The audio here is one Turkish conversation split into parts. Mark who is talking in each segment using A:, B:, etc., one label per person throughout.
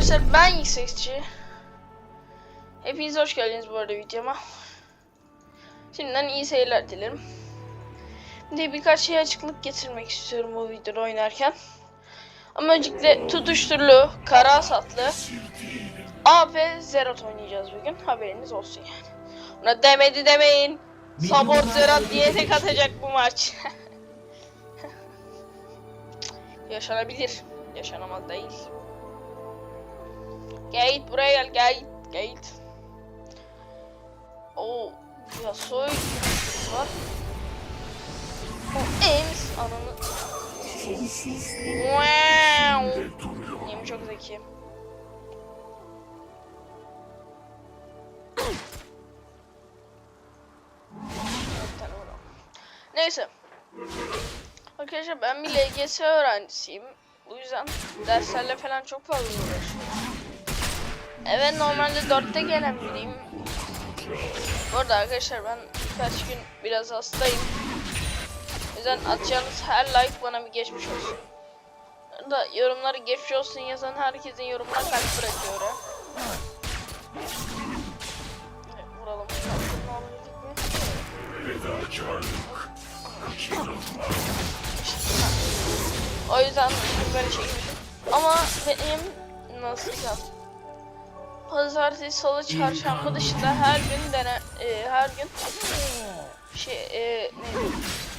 A: arkadaşlar ben yüksekçi. Hepiniz hoş geldiniz bu arada videoma. Şimdiden iyi seyirler dilerim. Bir de birkaç şey açıklık getirmek istiyorum bu videoda oynarken. Ama öncelikle tutuşturulu, kara asatlı AP Zerot oynayacağız bugün. Haberiniz olsun yani. Ona demedi demeyin. Sabor Zerot diye tek atacak bu maç. Yaşanabilir. Yaşanamaz değil. Gate buraya gel gate gate. Oo ya soy var. O Ames ananı. Wow. Yemin çok zeki. Neyse. Arkadaşlar ben bir LGS öğrencisiyim. Bu yüzden derslerle falan çok fazla uğraşıyorum. Evet normalde 4'te gelen biriyim. Bu arada arkadaşlar ben birkaç gün biraz hastayım. O yüzden atacağınız her like bana bir geçmiş olsun. Da yorumları geçmiş olsun yazan herkesin yorumuna kalp bırakıyor. Evet, vuralım. O yüzden böyle çekmişim. Ama benim nasıl desem Pazartesi, salı, çarşamba dışında her gün dene e, her gün şey e,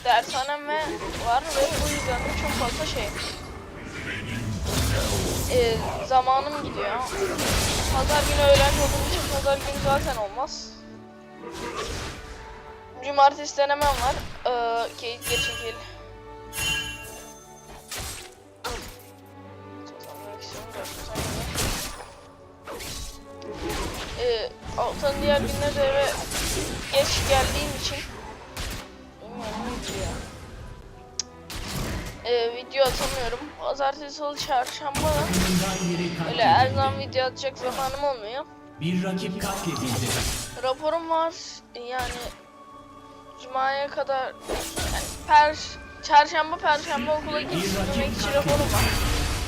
A: ne ve var ve bu yüzden de çok fazla şey e, zamanım gidiyor. Pazar günü öğlenci olduğum için pazar günü zaten olmaz. Cumartesi denemem var. Ee, geri çekil. İstiyorum Altan diğer günlerde eve geç geldiğim için. Ee, video atamıyorum. Pazartesi, salı, çarşamba da öyle her zaman video atacak zamanım olmuyor.
B: Bir rakip katledildi.
A: Raporum var. Yani Cuma'ya kadar yani per çarşamba perşembe okula gitmemek için raporum var.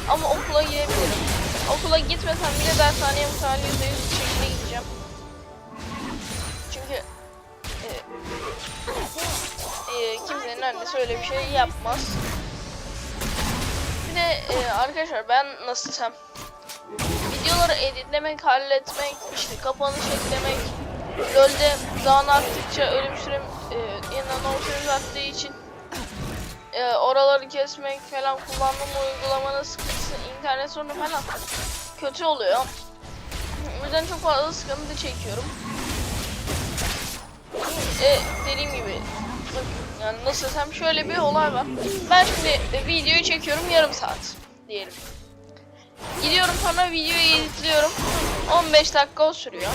A: Ama okula gidebilirim. Okula gitmesem bile dershaneye muhtemelen yüzde yüz annesi öyle bir şey yapmaz. Bir de e, arkadaşlar ben nasıl desem videoları editlemek, halletmek, işte kapanış eklemek, LoL'de zaman arttıkça ölüm sürem e, yeniden süremiz arttığı için e, oraları kesmek falan kullandığım uygulamanın sıkıntısı, internet sorunu falan kötü oluyor. O yüzden çok fazla sıkıntı çekiyorum. E, dediğim gibi yani nasıl desem şöyle bir olay var. Ben şimdi e, videoyu çekiyorum yarım saat diyelim. Gidiyorum sonra videoyu editliyorum. 15 dakika o sürüyor.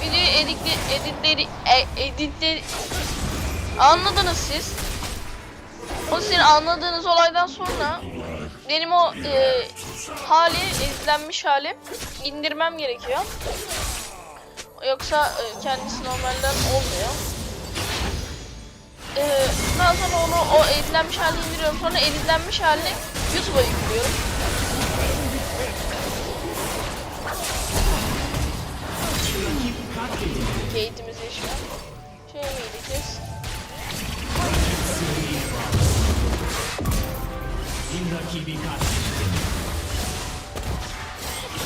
A: Videoyu editli, editleri, e, editleri anladınız siz. O sizin anladığınız olaydan sonra benim o e, hali, editlenmiş hali indirmem gerekiyor. Yoksa e, kendisi normalden olmuyor. Ee, daha sonra onu o editlenmiş halini indiriyorum. Sonra editlenmiş halini YouTube'a yüklüyorum. Gate'imiz yaşıyor. Şey.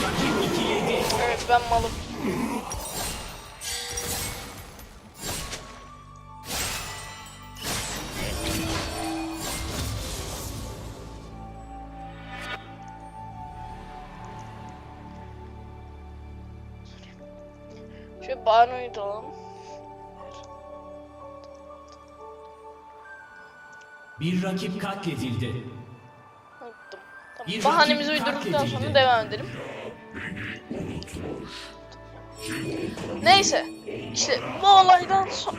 B: Rakip ikiledi.
A: Evet ben malım.
B: Bir rakip katledildi.
A: Unuttum. Tamam.
B: Bir
A: Bahanemizi
B: rakip
A: uydurduktan sonra devam edelim. Neyse. işte bu olaydan sonra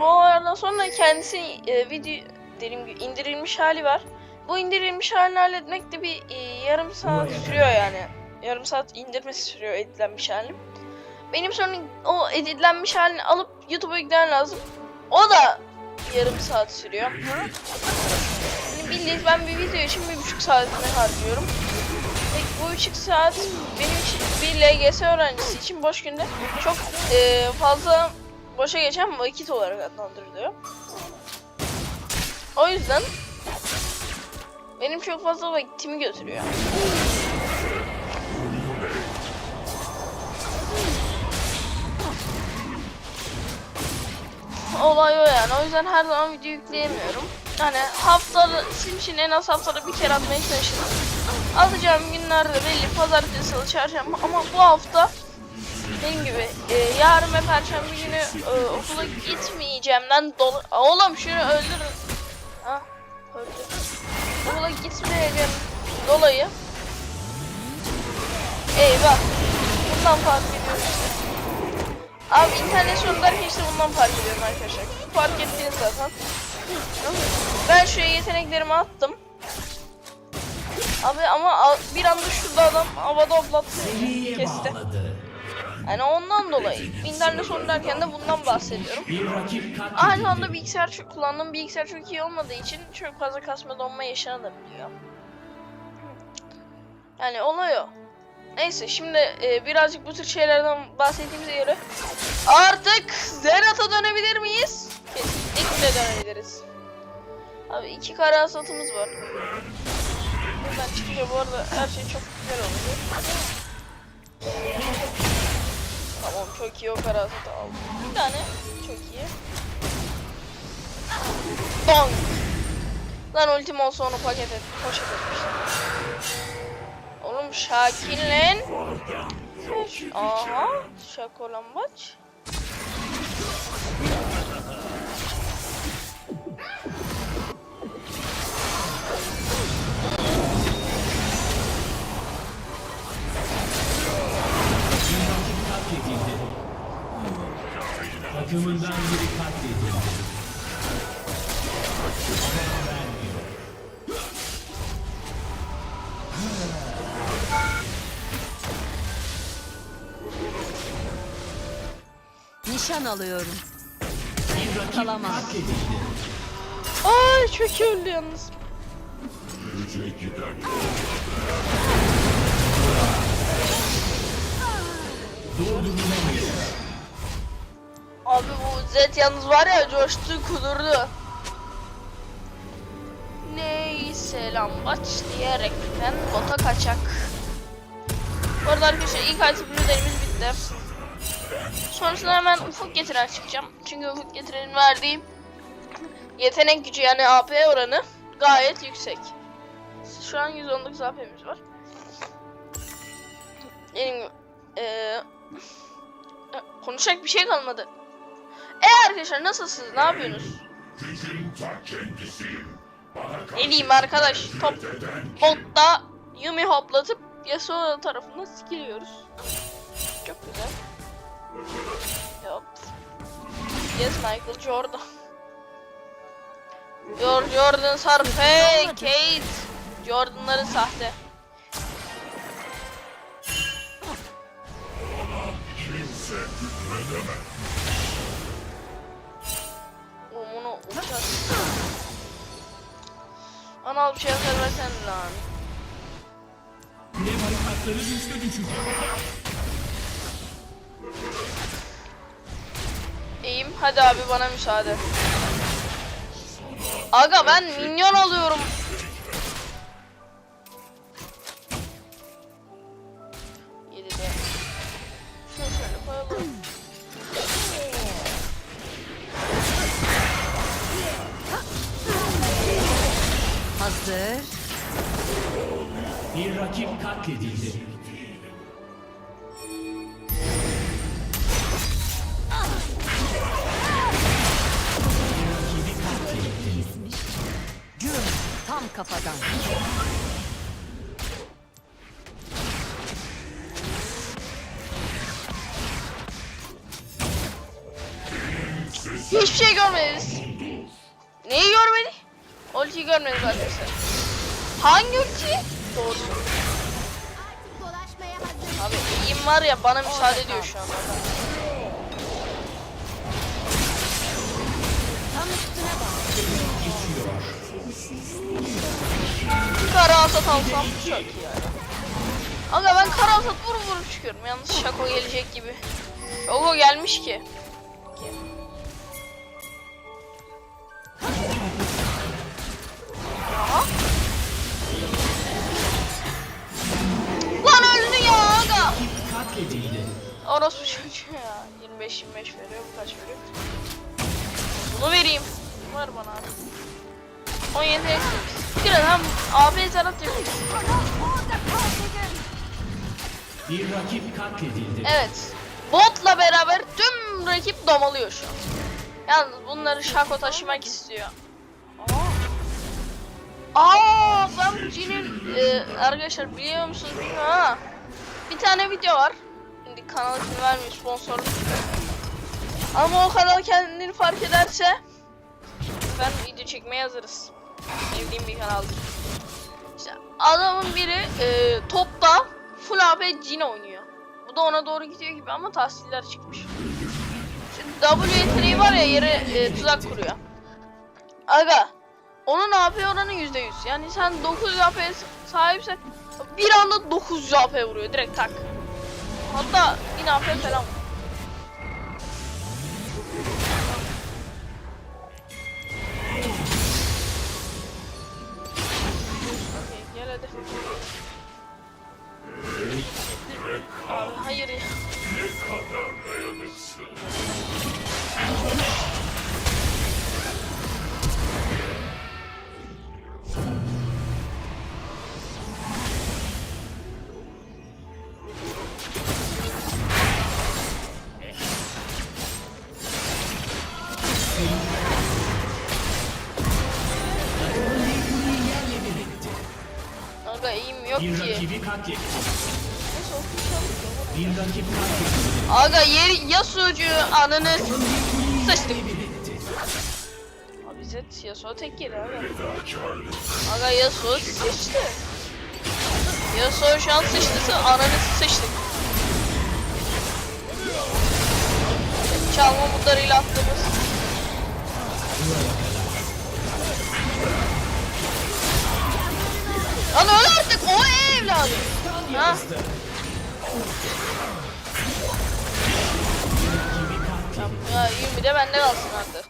A: bu olaylardan sonra kendisi e, video dediğim gibi indirilmiş hali var. Bu indirilmiş halini halletmek de bir e, yarım saat sürüyor yani. Yarım saat indirmesi sürüyor editlenmiş halini. Benim sonra o editlenmiş halini alıp YouTube'a yüklemem lazım. O da yarım saat sürüyor. Yani bildiğiniz ben bir video için bir buçuk saatini harcıyorum. Ve bu buçuk saat benim için bir LGS öğrencisi için boş günde çok e, fazla boşa geçen vakit olarak adlandırılıyor. O yüzden benim çok fazla vaktimi götürüyor. Olay o yani. O yüzden her zaman video yükleyemiyorum. Yani haftada, için en az haftada bir kere atmaya çalışırım. Atacağım günlerde belli pazartesi, salı, çarşamba ama bu hafta dediğim gibi e, yarın ve perşembe günü e, okula gitmeyeceğimden dolayı... Oğlum şunu öldürün. Ah öldü. Okula gitmeyeceğim dolayı. Eyvah. Bundan fark ediyorum işte. Abi internet sorunu derken işte bundan fark ediyorum arkadaşlar. Fark ettiniz zaten. Ben şuraya yeteneklerimi attım. Abi ama bir anda şurada adam havada.
B: Seriye
A: Kesti. Yani ondan dolayı. İnternet sorunu derken de bundan bahsediyorum. Aynı anda bilgisayar çok kullandığım bilgisayar çok iyi olmadığı için çok fazla kasma donma yaşanabiliyor. Yani olay o. Neyse şimdi e, birazcık bu tür şeylerden bahsettiğimize göre artık Zenat'a dönebilir miyiz? Kesinlikle dönebiliriz. Abi iki kara hasatımız var. Buradan çıkınca bu arada her şey çok güzel oluyor. Tamam çok iyi o kara hasatı aldım. Bir tane çok iyi. Bang! Lan ultim olsa onu paket et, poşet etmiştim. Oğlum Şakir'len. Aha, şakolambaç.
B: Takımından biri katledildi.
C: Nişan alıyorum.
B: Katledildi.
A: Ay çok iyi öldü yalnız. Abi bu Zed yalnız var ya coştu kudurdu. Neyse lambaç diyerekten bota kaçak. Bu arada arkadaşlar ilk item ürünlerimiz bitti. Sonrasında hemen ufuk getiren çıkacağım. Çünkü ufuk getirenin verdiği yetenek gücü yani AP oranı gayet yüksek. Şu an 119 AP'miz var. Benim eee konuşacak bir şey kalmadı. E arkadaşlar nasılsınız? Ne yapıyorsunuz? Ne diyeyim arkadaş? Top botta Yumi hoplatıp Yasuo tarafından sikiliyoruz. Yok. Yes Michael Jordan. Your Jordan are fake, Kate. Jordan'ları sahte. Oğlum onu uçar. Anal bir şey versen lan.
B: Ne barikatları düştü düşecek.
A: İyiyim. Hadi abi bana müsaade. Aga ben minyon alıyorum. Yedi de. Şunu şöyle koyalım.
C: Hazır.
B: Bir rakip katledildi.
C: Kafadan.
A: Hiçbir şey görmediniz. Neyi görmedi? Ultiyi görmediniz arkadaşlar. Hangi ulti? Doğru. Abi iyiyim var ya bana müsaade ediyor şu an. Kara hasat alsam çok iyi yani. Aga ben kara hasat vurup vurup çıkıyorum. Yalnız şako gelecek gibi. Şako gelmiş ki. Aha. Lan öldü ya aga. Orospu çocuğu ya. 25 25 veriyor. Bu kaç veriyor? Bunu vereyim. Ver bana abi. 17 eksik. Bir adam AB zarat yapıyor.
B: Bir rakip katledildi.
A: Evet. Botla beraber tüm rakip domalıyor şu an. Yalnız bunları şako taşımak istiyor. Aa, Aa ben Jin'in e, arkadaşlar biliyor musunuz bilmiyorum ama bir tane video var. Şimdi kanal ismi vermiyor sponsorluk. Ama o kanal kendini fark ederse ben video çekmeye hazırız. Sevdiğim bir kanaldır. İşte adamın biri e, topta full AP Jin oynuyor. Bu da ona doğru gidiyor gibi ama tahsiller çıkmış. Şimdi W yeteneği var ya yere e, tuzak kuruyor. Aga onun AP oranı %100. Yani sen 900 AP sahipsen bir anda 900 AP vuruyor direkt tak. Hatta 1000 AP falan. Okey,
B: Bir
A: ki.
B: rakibi katledildi. Bir rakip katledildi.
A: Aga yer Yasuo'cu ananı sıçtık. Abi Zed Yasuo tek yeri aga. Aga Yasuo sıçtı. Yasuo şu an sıçtısı ananı sıçtık. Çalma mutlarıyla attığımız. Lan öl artık o evladım. Ha? Ya 20 de bende kalsın artık.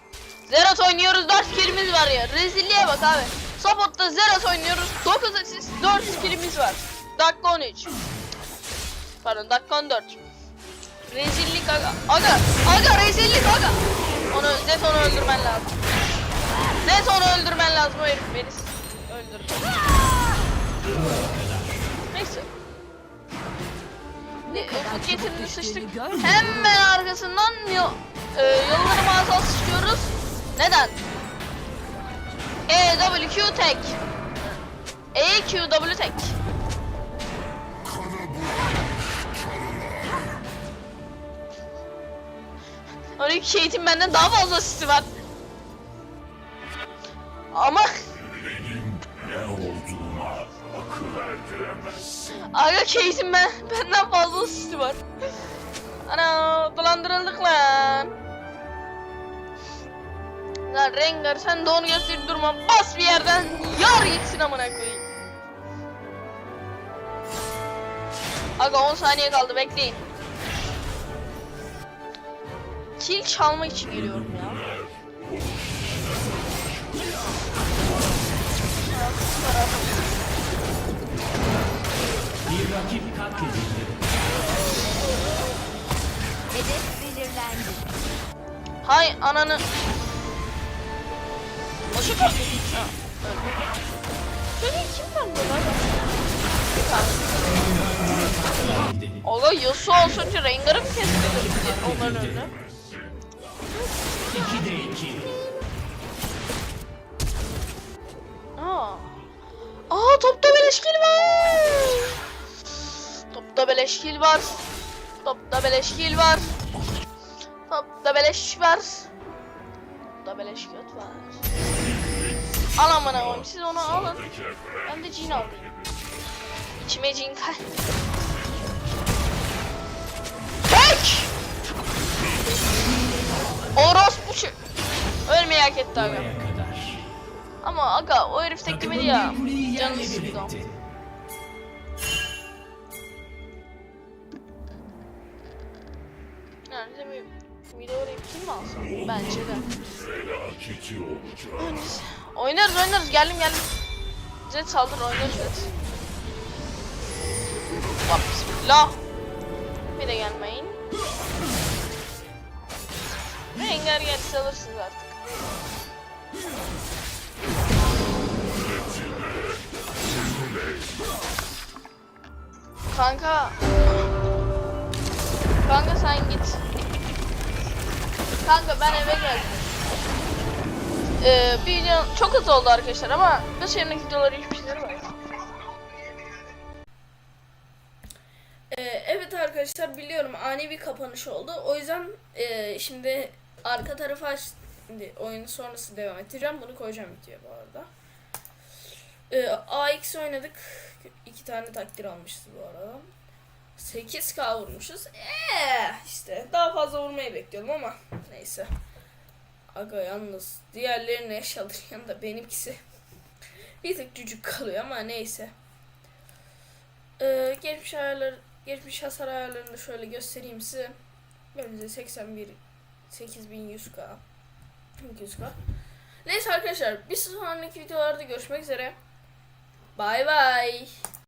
A: Zerat oynuyoruz 4 skillimiz var ya. Rezilliğe bak abi. Support'ta Zerat oynuyoruz. 9 asist 4 skillimiz var. Dakika 13. Pardon dakika 14. Rezillik aga. Aga. Aga rezillik aga. Onu net onu öldürmen lazım. Net onu öldürmen lazım herif beni öldür. Neyse. Ne, ufuk getirdi sıçtık. Hemen arkasından yol, e, yolları mağaza sıçıyoruz. Neden? E, W, Q tek. E, Q, W tek. Bir şeyin benden daha fazla sisi var. Ama Aga Kate'in ben, benden fazla sisi var. Ana dolandırıldık lan. Lan Rengar sen de onu gösterip durma. Bas bir yerden yar gitsin amına koyayım. Aga 10 saniye kaldı bekleyin. Kill çalmak için geliyorum ya. Hay ananı. Boşu kaldı. Şöyle kim var burada?
B: Katledildi.
A: Ola Yasuo olsunca Rengar'ı mı kesti onların önüne?
B: 2'de 2.
A: Aa. Aa topta beleş kill var. Topta beleş kill var. Topta beleş kill var. Topta beleş var. Topta beleş göt var. Al amına koyayım siz onu alın. Ben de cin alayım. İçime cin kay. Tek! Orospu çı- Ölmeyi hak etti
B: kadar.
A: Ama aga o herif teklemedi ya. Canını sıktı bir video orayı kim mi alsam? Bence de. Oynarız. Oynarız geldim geldim. Zed saldır oynarız. Bak bismillah. Bir de gelmeyin. Rengar gelirse alırsınız artık. Kanka. Kanka sen git. Kanka ben eve geldim. Ee, bir video çok hızlı oldu arkadaşlar ama bir sonraki videoları hiçbir şeyleri var. Ee, evet arkadaşlar biliyorum ani bir kapanış oldu. O yüzden e, şimdi arka tarafa aç oyunu sonrası devam ettireceğim. Bunu koyacağım videoya bu arada. Ee, AX oynadık. İki tane takdir almışız bu arada. 8K vurmuşuz. Eee işte daha fazla vurmayı bekliyordum ama neyse. Aga yalnız diğerlerine yaşadığı yanında benimkisi bir tık cücük kalıyor ama neyse. Ee, geçmiş ayarları, geçmiş hasar ayarlarını da şöyle göstereyim size. Önce 81 8100K 200K. Neyse arkadaşlar bir sonraki videolarda görüşmek üzere. Bay bay.